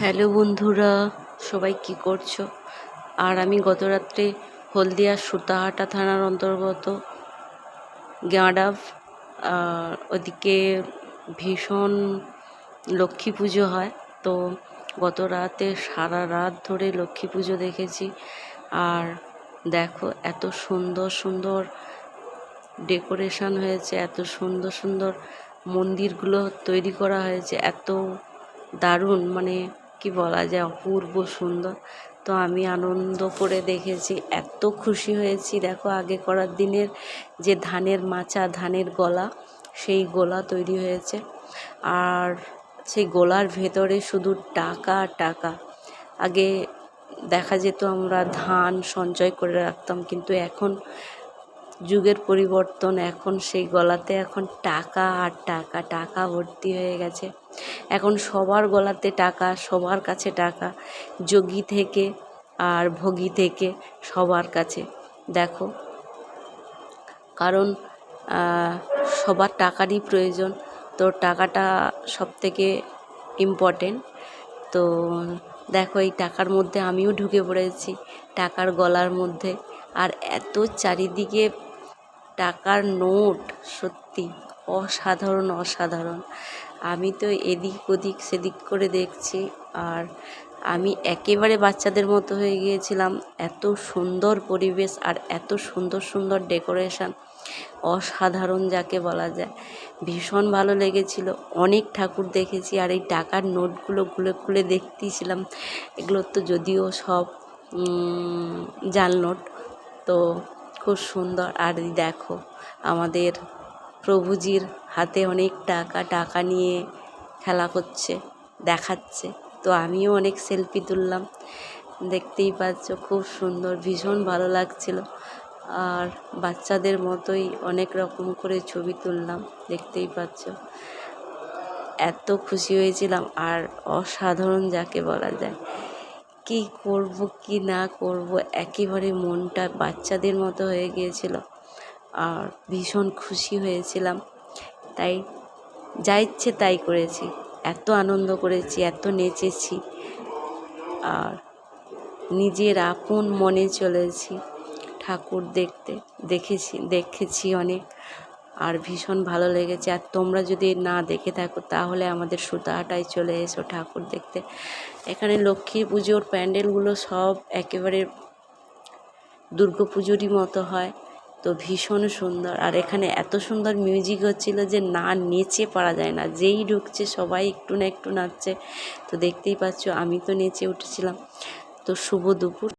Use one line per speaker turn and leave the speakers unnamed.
Hello বন্ধুরা, সবাই কি করছ? আর আমি গত রাত্রে হলদিয়া সুতাহাটা থানার অন্তর্গত আর ওদিকে ভীষণ লক্ষ্মী পুজো হয়। তো গত রাতে সারা রাত ধরে লক্ষ্মী পুজো দেখেছি। আর দেখো এত সুন্দর সুন্দর ডেকোরেশন হয়েছে, এত সুন্দর সুন্দর মন্দিরগুলো তৈরি করা হয়েছে, এত দারুণ মানে কি বলা যায়, অপূর্ব সুন্দর। তো আমি আনন্দ করে দেখেছি, এত খুশি হয়েছি। দেখো, আগে করার দিনের যে ধানের মাচা, ধানের গলা, সেই গোলা তৈরি হয়েছে। আর সেই গোলার ভেতরে শুধু টাকা টাকা। আগে দেখা যেত আমরা ধান সঞ্চয় করে রাখতাম, কিন্তু এখন যুগের পরিবর্তন, এখন সেই গলাতে এখন টাকা আর টাকা টাকা ভর্তি হয়ে গেছে। এখন সবার গলাতে টাকা, সবার কাছে টাকা, যোগী থেকে আর ভোগী থেকে সবার কাছে। দেখো, কারণ সবার টাকারই প্রয়োজন। তো টাকাটা সব থেকে ইম্পর্টেন্ট তো দেখো, এই টাকার মধ্যে আমিও ঢুকে পড়েছি, টাকার গলার মধ্যে। আর এত চারিদিকে টাকার নোট, সত্যি, অসাধারণ অসাধারণ। আমি তো এদিক ওদিক, সেদিক করে দেখছি। আর আমি একেবারে বাচ্চাদের মতো হয়ে গিয়েছিলাম। এত সুন্দর পরিবেশ আর এত সুন্দর সুন্দর ডেকোরেশন। অসাধারণ যাকে বলা যায়। ভীষণ ভালো লেগেছিল। অনেক ঠাকুর দেখেছি আর এই টাকার নোটগুলো খুলে খুলে দেখতেছিলাম। এগুলো তো যদিও সব জাল নোট। তো খুব সুন্দর। আর দেখো, আমাদের প্রভুজির হাতে অনেক টাকা টাকা নিয়ে খেলা করছে, দেখাচ্ছে। তো আমিও অনেক সেলফি তুললাম। দেখতেই পাচ্ছ, খুব সুন্দর, ভীষণ ভালো লাগছিল। আর বাচ্চাদের মতোই অনেক রকম করে ছবি তুললাম, দেখতেই পাচ্ছ। এত খুশি হয়েছিলাম, আর অসাধারণ যাকে বলা যায়। কি করব, কি না করব, একেবারে মনটা বাচ্চাদের মতো হয়ে গিয়েছিল। আর ভীষণ খুশি হয়েছিলাম। তাই, যা ইচ্ছে তাই করেছি। এত আনন্দ করেছি, এত নেচেছি। আর নিজের আপন মনে চলেছি। ঠাকুর দেখতে, দেখেছি দেখেছি অনেক। আর ভীষণ ভালো লেগেছে। আর তোমরা যদি না দেখে থাকো, তাহলে আমাদের সুতাহাটায় চলে এসো ঠাকুর দেখতে। এখানে লক্ষ্মী পুজোর প্যান্ডেলগুলো সব একেবারে দুর্গা পুজোরই মতো হয়। তো ভীষণ সুন্দর। আর এখানে এত সুন্দর মিউজিক হচ্ছিল যে না নেচে পারা যায় না। যেই ঢুকছে সবাই একটু না একটু নাচছে। তো দেখতেই পাচ্ছ, আমি তো নেচে উঠেছিলাম। তো শুভ দুপুর।